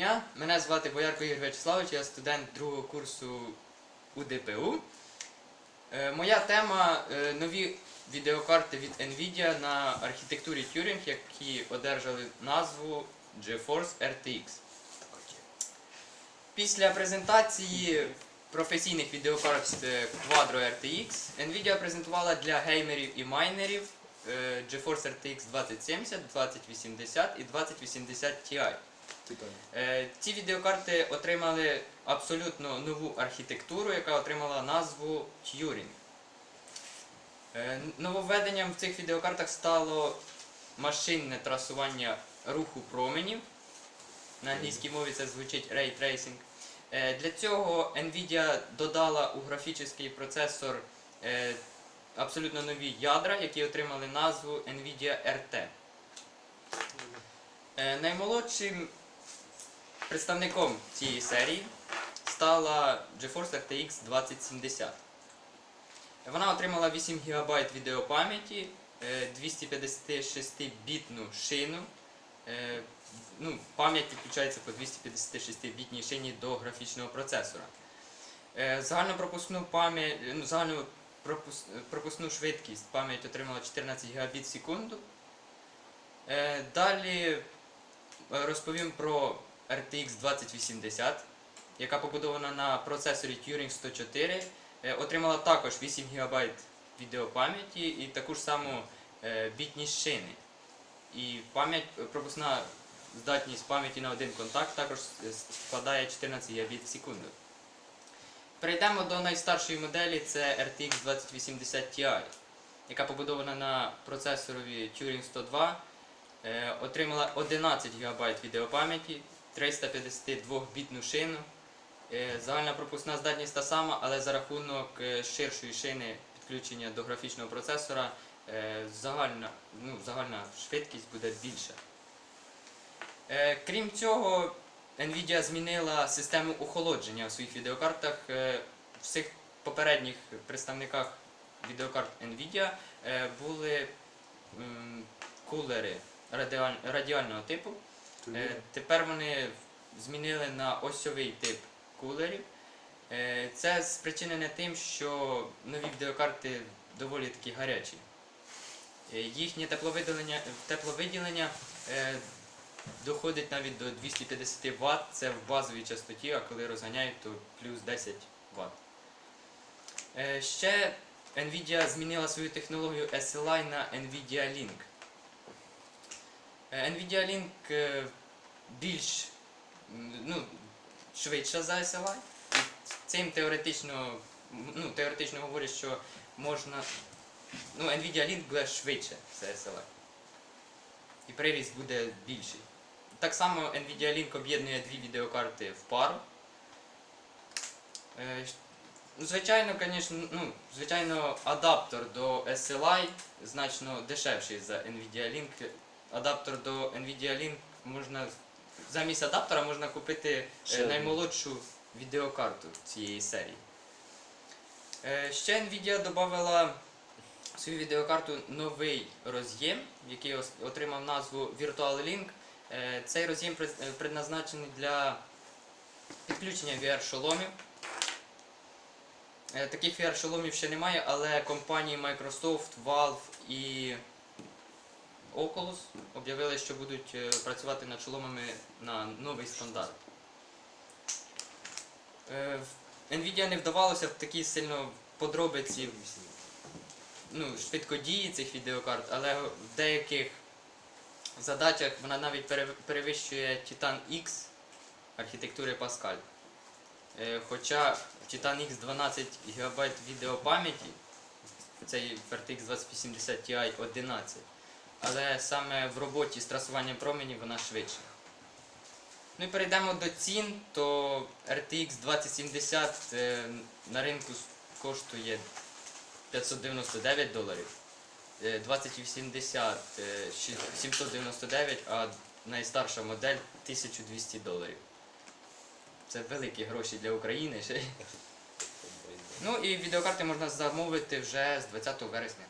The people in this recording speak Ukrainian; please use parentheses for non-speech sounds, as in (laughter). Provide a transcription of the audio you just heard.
дня, мене звати Боярко Ігор Вячеславович, я студент другого курсу УДПУ. Е, Моя тема е, нові відеокарти від Nvidia на архітектурі Turing, які одержали назву GeForce RTX. Після презентації професійних відеокарт е, Quadro RTX Nvidia презентувала для геймерів і майнерів е, GeForce RTX 2070, 2080 і 2080 Ti. Е, Ці відеокарти отримали абсолютно нову архітектуру, яка отримала назву Turing. Е, Нововведенням в цих відеокартах стало машинне трасування руху променів. На англійській мові це звучить Ray Tracing. Е, Для цього Nvidia додала у графічний процесор е, абсолютно нові ядра, які отримали назву Nvidia RT. Е, Наймолодшим представником цієї серії стала GeForce RTX 2070. Вона отримала 8 ГБ відеопам'яті, е, 256-бітну шину. е, Ну, пам'ять підключається по 256-бітній шині до графічного процесора. Е, Загальнопропускну пам'ять, ну, загальну пропускну швидкість пам'ять отримала 14 Гбіт в секунду. Е, Далі е, розповім про RTX 2080, яка побудована на процесорі Turing 104. Е, Отримала також 8 ГБ відеопам'яті і таку ж саму е, бітність шини. І пам'ять, е, пропускна здатність пам'яті на один контакт також складає 14 Гбіт в секунду. Перейдемо до найстаршої моделі, це RTX 2080 Ti, яка побудована на процесорові Turing 102. Е, Отримала 11 ГБ відеопам'яті, 352-бітну шину. Е, Загальна пропускна здатність та сама, але за рахунок е, ширшої шини підключення до графічного процесора е, загальна, ну, загальна швидкість буде більша. Крім цього, Nvidia змінила систему охолодження в своїх відеокартах. В всіх попередніх представниках відеокарт Nvidia були кулери радіального типу. Е, Тепер вони змінили на осьовий тип кулерів. Е, Це спричинене тим, що нові відеокарти доволі такі гарячі. Е, Їхнє тепловиділення, тепловиділення е, доходить навіть до 250 Вт, це в базовій частоті, а коли розганяють, то плюс 10 Вт. Е, Ще Nvidia змінила свою технологію SLI на Nvidia Link. Е, Nvidia Link е, більш ну, швидша за SLI. Цим теоретично, ну, теоретично говорять, що можна. Ну, Nvidia Link буде швидше за SLI. І приріст буде більший. Так само Nvidia Link об'єднує дві відеокарти в пару. Е, Звичайно, конечно, ну, звичайно, адаптер до SLI значно дешевший за Nvidia Link. Адаптер до Nvidia Link можна. Замість адаптера можна купити е, Ще наймолодшу відеокарту цієї серії. Е, Ще Nvidia додала в свою відеокарту новий роз'єм, який отримав назву Virtual Link. Е, Цей роз'єм предназначений для підключення VR-шоломів. Е, Таких VR-шоломів ще немає, але компанії Microsoft, Valve і Oculus об'явили, що будуть е, працювати над шоломами на новий стандарт. Е, Nvidia не вдавалося в такі сильно подробиці ну, швидкодії цих відеокарт, але в деяких задачах вона навіть перевищує Titan X архітектури Pascal. Е, Хоча Titan X 12 ГБ відеопам'яті, цей RTX 2080 Ti 11, але саме в роботі з трасуванням променів вона швидша. Ну і перейдемо до цін, то RTX 2070 е, на ринку коштує 599 доларів, е, 2080 е, 799, а найстарша модель 1200 доларів. Це великі гроші для України. ще. (laughs) Ну і відеокарти можна замовити вже з 20 вересня.